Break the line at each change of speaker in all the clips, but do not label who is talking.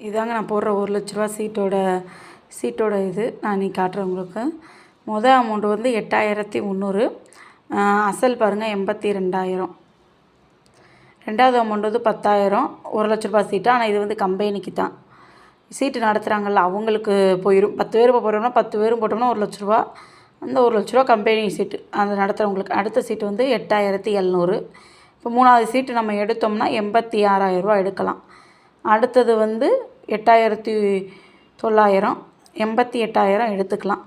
இதாங்க நான் போடுற ஒரு லட்ச ரூபா சீட்டோட சீட்டோட இது. நான் இன்றைக்கி காட்டுறேன் உங்களுக்கு. மொதல் அமௌண்ட் வந்து எட்டாயிரத்தி முந்நூறு. அசல் பாருங்கள் எண்பத்தி ரெண்டாயிரம். ரெண்டாவது அமௌண்ட் வந்து பத்தாயிரம். ஒரு லட்ச ரூபா சீட்டு. ஆனால் இது வந்து கம்பெனிக்கு தான். சீட்டு நடத்துகிறாங்கல்ல அவங்களுக்கு போயிடும் பத்து பேர் போகிறோம்னா பத்து பேரும் போட்டோம்னா ஒரு லட்ச ரூபா. அந்த ஒரு லட்ச ரூபா கம்பெனி சீட்டு. அந்த நடத்துகிறவங்களுக்கு அடுத்த சீட்டு வந்து எட்டாயிரத்தி எழுநூறு. இப்போ மூணாவது சீட்டு நம்ம எடுத்தோம்னா எண்பத்தி ஆறாயிரரூவா எடுக்கலாம். அடுத்தது வந்து எட்டாயிரத்தி தொள்ளாயிரம் எண்பத்தி எட்டாயிரம் எடுத்துக்கலாம்.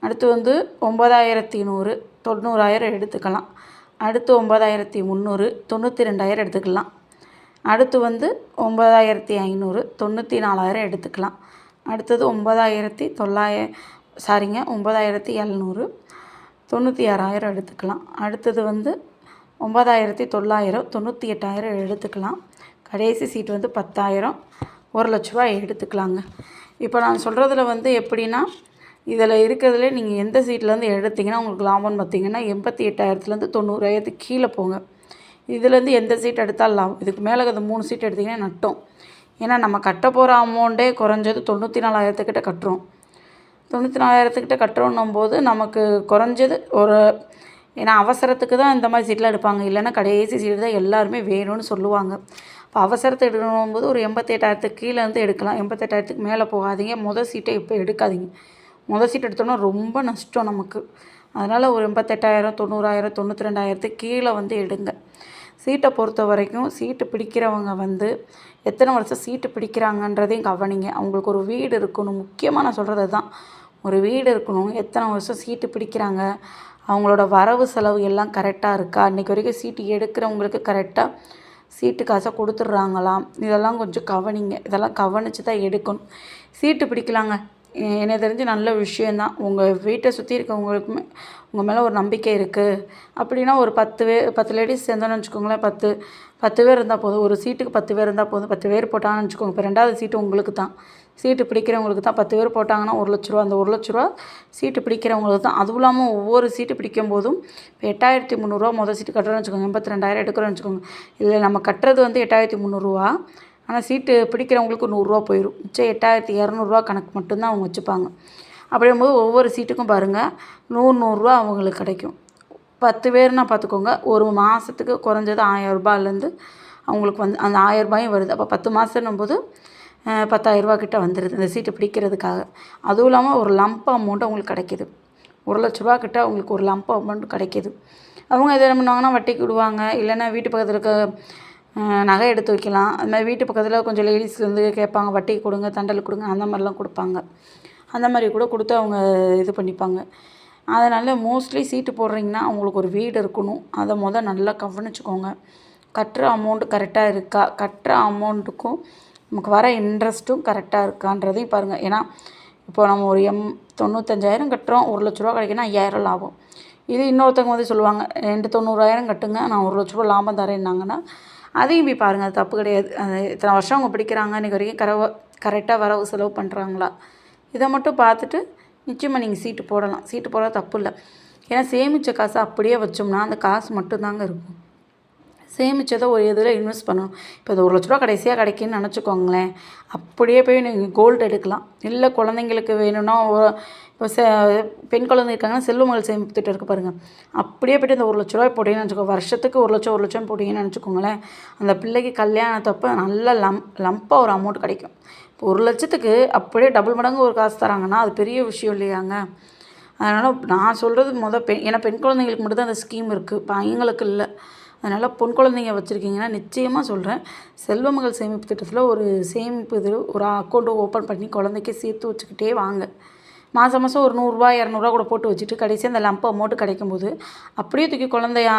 அடுத்து வந்து ஒம்பதாயிரத்தி நூறு தொண்ணூறாயிரம் எடுத்துக்கலாம். அடுத்து ஒம்பதாயிரத்தி முந்நூறு தொண்ணூற்றி ரெண்டாயிரம் எடுத்துக்கலாம். அடுத்து வந்து ஒம்பதாயிரத்தி ஐநூறு தொண்ணூற்றி நாலாயிரம் எடுத்துக்கலாம். அடுத்தது ஒம்பதாயிரத்தி தொள்ளாய சாரிங்க ஒம்பதாயிரத்தி எழுநூறு தொண்ணூற்றி ஆறாயிரம் எடுத்துக்கலாம். அடுத்தது வந்து ஒம்பதாயிரத்தி தொள்ளாயிரம் தொண்ணூற்றி எட்டாயிரம் எடுத்துக்கலாம். கடைசி சீட் வந்து பத்தாயிரம். ஒரு லட்ச ரூபா எடுத்துக்கலாங்க. இப்போ நான் சொல்கிறதுல வந்து எப்படின்னா இதில் இருக்கிறதுலே நீங்கள் எந்த சீட்லேருந்து எடுத்தீங்கன்னா உங்களுக்கு லாபம்னு பார்த்தீங்கன்னா எண்பத்தி எட்டாயிரத்துலேருந்து தொண்ணூறாயிரத்துக்கு கீழே போங்க. இதுலேருந்து எந்த சீட் எடுத்தால் லாபம். இதுக்கு மேலே அந்த மூணு சீட் எடுத்திங்கன்னா நட்டம். ஏன்னா நம்ம கட்ட போகிற அமௌண்ட்டே குறைஞ்சது தொண்ணூற்றி நாலாயிரத்துக்கிட்ட கட்டுறோம். தொண்ணூற்றி நாலாயிரத்துக்கிட்ட கட்டுறோன்னும் போது நமக்கு குறைஞ்சது ஒரு ஏன்னா அவசரத்துக்கு தான் இந்த மாதிரி சீட்லாம் எடுப்பாங்க. இல்லைன்னா கடைசி சீட்டு தான் எல்லாருமே வேணும்னு சொல்லுவாங்க. இப்போ அவசரத்தை எடுக்கணும் போது ஒரு எண்பத்தெட்டாயிரத்துக்கு கீழே இருந்து எடுக்கலாம். எண்பத்தெட்டாயிரத்துக்கு மேலே போகாதீங்க. மொதல் சீட்டை இப்போ எடுக்காதீங்க. மொதல் சீட் எடுத்தோன்னா ரொம்ப நஷ்டம் நமக்கு. அதனால் ஒரு எண்பத்தெட்டாயிரம் தொண்ணூறாயிரம் தொண்ணூற்றி ரெண்டாயிரத்துக்கு கீழே வந்து எடுங்க. சீட்டை பொறுத்த வரைக்கும் சீட்டு பிடிக்கிறவங்க வந்து எத்தனை வருஷம் சீட்டு பிடிக்கிறாங்கன்றதையும் கவனிங்க. அவங்களுக்கு ஒரு வீடு இருக்கணும். முக்கியமாக நான் சொல்கிறது தான் ஒரு வீடு இருக்கணும். எத்தனை வருஷம் சீட்டு பிடிக்கிறாங்க? அவங்களோட வரவு செலவு எல்லாம் கரெக்டாக இருக்கா? இன்றைக்கி வரைக்கும் சீட்டு எடுக்கிறவங்களுக்கு கரெக்டாக சீட்டு காசை கொடுத்துட்றாங்களாம். இதெல்லாம் கொஞ்சம் கவனிங்க. இதெல்லாம் கவனித்து தான் எடுக்கணும். சீட்டு பிடிக்கலாங்க. எனக்கு தெரிஞ்சு நல்ல விஷயந்தான். உங்கள் வீட்டை சுற்றி இருக்கவங்களுக்குமே உங்கள் மேலே ஒரு நம்பிக்கை இருக்குது அப்படின்னா ஒரு பத்து பேர் பத்து லேடிஸ் சேர்ந்தோன்னு வச்சுக்கோங்களேன் பத்து பத்து பேர் இருந்தால் போதும். ஒரு சீட்டுக்கு பத்து பேர் இருந்தால் போதும். பத்து பேர் போட்டாங்கன்னு வச்சுக்கோங்க. இப்போ ரெண்டாவது சீட்டு உங்களுக்கு தான். சீட்டு பிடிக்கிறவங்களுக்கு தான். பத்து பேர் போட்டாங்கன்னா ஒரு லட்ச ரூபா. அந்த ஒரு லட்ச ரூபா சீட்டு பிடிக்கிறவங்களுக்கு தான். அதுவும் இல்லாமல் ஒவ்வொரு சீட்டு பிடிக்கும் போதும் இப்போ எட்டாயிரத்தி முந்நூறுரூவா மொதல் சீட்டு கட்டுறோன்னு வச்சுக்கோங்க. எண்பத்தி ரெண்டாயிரம் எடுக்கிறோன்னு வச்சுக்கோங்க. இல்லை நம்ம கட்டுறது வந்து எட்டாயிரத்தி முந்நூறுரூவா ஆனால் சீட்டு பிடிக்கிறவங்களுக்கு நூறுரூவா போயிடும் மிச்சம் எட்டாயிரத்தி இரநூறுவா கணக்கு மட்டும்தான் அவங்க வச்சுப்பாங்க. அப்படிங்கும்போது ஒவ்வொரு சீட்டுக்கும் பாருங்கள் நூறு நூறுரூவா அவங்களுக்கு கிடைக்கும். பத்து பேர்னா பார்த்துக்கோங்க ஒரு மாதத்துக்கு குறைஞ்சது ஆயரூபாலேருந்து அவங்களுக்கு வந்து அந்த ஆயரூபாயும் வருது. அப்போ பத்து மாதன்னும் போது பத்தாயிரரூபா கிட்ட வந்துடுது இந்த சீட்டு பிடிக்கிறதுக்காக. அதுவும் இல்லாமல் ஒரு லம்ப் அமௌண்ட் அவங்களுக்கு கிடைக்கிது. ஒரு லட்ச ரூபா கிட்ட அவங்களுக்கு ஒரு லம்ப் அமௌண்ட் கிடைக்கிது. அவங்க எது என்ன பண்ணுவாங்கன்னா வட்டிக்கு விடுவாங்க. இல்லைன்னா வீட்டு பக்கத்தில் இருக்க நகை எடுத்து வைக்கலாம். அது மாதிரி வீட்டு பக்கத்தில் கொஞ்சம் லேடிஸ் வந்து கேட்பாங்க வட்டிக்கு கொடுங்க தண்டல் கொடுங்க அந்த மாதிரிலாம் கொடுப்பாங்க. அந்த மாதிரி கூட கொடுத்து அவங்க இது பண்ணிப்பாங்க. அதனால் மோஸ்ட்லி சீட்டு போடுறீங்கன்னா அவங்களுக்கு ஒரு வீடு இருக்கணும். அதை மொதல் நல்லா கவனிச்சுக்கோங்க. கட்டுற அமௌண்ட்டு கரெக்டாக இருக்கா? கட்டுற அமௌண்ட்டுக்கும் நமக்கு வர இன்ட்ரெஸ்ட்டும் கரெக்டாக இருக்கான்றதையும் பாருங்கள் ஏன்னா இப்போ நம்ம ஒரு எம் தொண்ணூத்தஞ்சாயிரம் கட்டுறோம் ஒரு லட்ச ரூபா கிடைக்குன்னா ஐயாயிரம் லாபம். இது இன்னொருத்தவங்க வந்து சொல்லுவாங்க ரெண்டு தொண்ணூறாயிரம் கட்டுங்க நான் ஒரு லட்ச ரூபா லாபம் தரேன்னாங்கன்னா அதையும் போய் பாருங்கள் அது தப்பு கிடையாது. இத்தனை வருஷம் அவங்க பிடிக்கிறாங்க இன்றைக்கி வரைக்கும் கரவ கரெக்டாக வரவு செலவு பண்ணுறாங்களா இதை மட்டும் பார்த்துட்டு நிச்சயமாக நீங்கள் சீட்டு போடலாம். சீட்டு போட தப்பு இல்லை. ஏன்னா சேமித்த காசை அப்படியே வச்சோம்னா அந்த காசு மட்டும்தாங்க இருக்கும். சேமித்ததை ஒரு இதில் இன்வெஸ்ட் பண்ணணும். இப்போ இது ஒரு லட்ச ரூபா கடைசியாக கிடைக்குன்னு நினச்சிக்கோங்களேன். அப்படியே போய் நீங்கள் கோல்டு எடுக்கலாம். இல்லை குழந்தைங்களுக்கு வேணும்னா இப்போ செ பெண் குழந்தை இருக்காங்கன்னா செல்வமகள் சேமிப்பு திட்டம் இருக்குது பாருங்கள் அப்படியே போய்ட்டு அந்த ஒரு லட்ச ரூபாய் போட்டிங்கன்னு நினச்சிக்கோ வருஷத்துக்கு ஒரு லட்சம் ஒரு லட்சம் போட்டிங்கன்னு நினச்சிக்கோங்களேன். அந்த பிள்ளைக்கு கல்யாணத்தப்போ நல்ல லம் லம்பாக ஒரு அமௌண்ட் கிடைக்கும். இப்போ ஒரு லட்சத்துக்கு அப்படியே டபுள் மடங்கு ஒரு காசு தராங்கன்னா அது பெரிய விஷயம் இல்லையாங்க. அதனால் நான் சொல்கிறது மொதல் பெண் ஏன்னா பெண் குழந்தைங்களுக்கு மட்டும்தான் அந்த ஸ்கீம் இருக்குது பையங்களுக்கு இல்லை. அதனால் பொன் குழந்தைங்க வச்சுருக்கீங்கன்னா நிச்சயமாக சொல்கிறேன் செல்வமகள் சேமிப்பு திட்டத்தில் ஒரு சேமிப்பு இது ஒரு அக்கௌண்ட்டு ஓப்பன் பண்ணி குழந்தைக்கு சேர்த்து வச்சுக்கிட்டே வாங்க. மாதம் மாதம் ஒரு நூறுரூவா இரநூறுவா கூட போட்டு வச்சுட்டு கடைசி அந்த லம்ப் அமௌண்ட்டு கிடைக்கும்போது அப்படியே தூக்கி குழந்தையா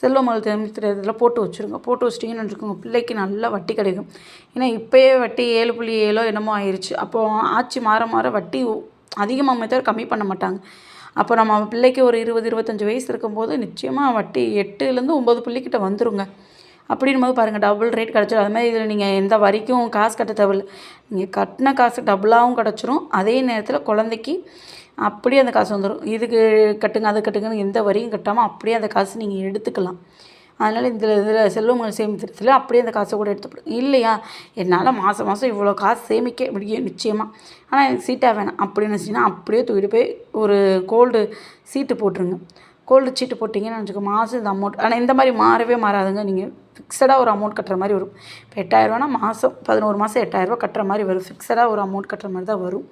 செல்வமகள் சேமிப்பு போட்டு வச்சுருங்க. போட்டு வச்சிட்டிங்கன்னு வச்சுக்கோங்க. பிள்ளைக்கு நல்ல வட்டி கிடைக்கும். ஏன்னா இப்போயே வட்டி ஏழு புள்ளி ஏழோ என்னமோ ஆயிடுச்சு அப்போது ஆட்சி மாற மாற வட்டி அதிகமாக தவிர கம்மி பண்ண மாட்டாங்க. அப்போ நம்ம பிள்ளைக்கு ஒரு இருபது இருபத்தஞ்சி வயசு இருக்கும்போது நிச்சயமாக வட்டி எட்டுலேருந்து ஒம்பது புள்ளிக்கிட்ட வந்துருங்க. அப்படின்னும் போது பாருங்கள் டபுள் ரேட் கிடச்சிடும் அது மாதிரி இதில் நீங்கள் எந்த வரிக்கும் காசு கட்ட தேவையில்ல. நீங்கள் கட்டின காசு டபுளாகவும் கிடச்சிரும். அதே நேரத்தில் குழந்தைக்கு அப்படியே அந்த காசு வந்துடும் இதுக்கு கட்டுங்க அது கட்டுங்கன்னு எந்த வரியும் கட்டாமல் அப்படியே அந்த காசு நீங்கள் எடுத்துக்கலாம். அதனால் இதில் இதில் செல்வங்கள் சேமிப்பு அப்படியே அந்த காசை கூட எடுத்து இல்லையா? என்னால் மாதம் மாதம் இவ்வளோ காசு சேமிக்க முடியும் நிச்சயமாக ஆனால் எனக்கு சீட்டாக வேணாம். அப்படின்னு நினச்சிங்கன்னா அப்படியே தூக்கிட்டு போய் ஒரு கோல்டு சீட்டு போட்டுருங்க. கோல்டு சீட்டு போட்டிங்கன்னு வச்சுக்கோ மாதம் இந்த அமௌண்ட் ஆனால் இந்த மாதிரி மாறவே மாறாதுங்க. நீங்கள் ஃபிக்ஸடாக ஒரு அமௌண்ட் கட்டுற மாதிரி வரும். இப்போ எட்டாயிரரூவானா மாதம் பதினோரு மாதம் எட்டாயிரரூவா கட்டுற மாதிரி வரும். ஃபிக்ஸடாக ஒரு அமௌண்ட் கட்டுற மாதிரி தான் வரும்.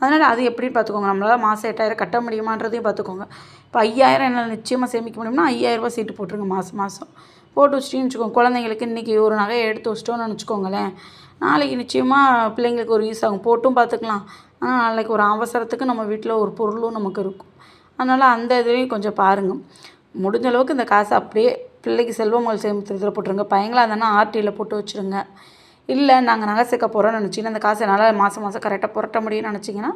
அதனால் அது எப்படின்னு பார்த்துக்கோங்க. நம்மளால் மாதம் எட்டாயிரம் கட்ட முடியுமான்றதையும் பார்த்துக்கோங்க. இப்போ ஐயாயிரம் என்னால் நிச்சயமாக சேமிக்க முடியும்னா ஐயாயிரரூபா சீட்டு போட்டுருங்க மாதம் மாதம் போட்டு வச்சிட்டிங்கன்னு வச்சுக்கோங்க. குழந்தைங்களுக்கு இன்றைக்கி ஒரு நகையை எடுத்து வச்சிட்டோன்னு வச்சுக்கோங்களேன் நாளைக்கு நிச்சயமாக பிள்ளைங்களுக்கு ஒரு யூஸ் ஆகும். போட்டும் பார்த்துக்கலாம். ஆனால் நாளைக்கு ஒரு அவசரத்துக்கு நம்ம வீட்டில் ஒரு பொருளும் நமக்கு இருக்கும். அதனால் அந்த இதுலேயும் கொஞ்சம் பாருங்கள் முடிஞ்ச அளவுக்கு இந்த காசை அப்படியே பிள்ளைக்கு செல்வமகள் இதில் போட்டுருங்க. பயங்களாக இருந்தாங்கன்னா ஆர்டியில் போட்டு வச்சுருங்க. இல்லை நாங்கள் நகை சேர்க்க போகிறோம்னு நினச்சிங்கன்னா அந்த காசை என்னால் மாதம் மாதம் கரெக்டாக புரட்ட முடியும்னு நினச்சிங்கன்னா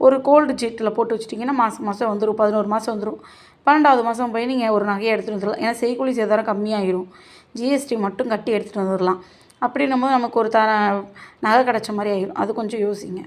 ஒரு கோல்டு சீட்டில் போட்டு வச்சிட்டிங்கன்னா மாதம் மாதம் வந்துடும் பதினோரு மாதம் வந்துடும் பன்னெண்டாவது மாதம் போய் நீங்கள் ஒரு நகையை எடுத்துகிட்டு வந்துடலாம் ஏன்னா செய்கூலி சேதாரம் கம்மியாகிடும் ஜிஎஸ்டி மட்டும் கட்டி எடுத்துகிட்டு வந்துடலாம் அப்படின்னும் போது நமக்கு ஒரு த நகை கிடச்ச மாதிரி ஆகிடும் அது கொஞ்சம் யோசிங்க.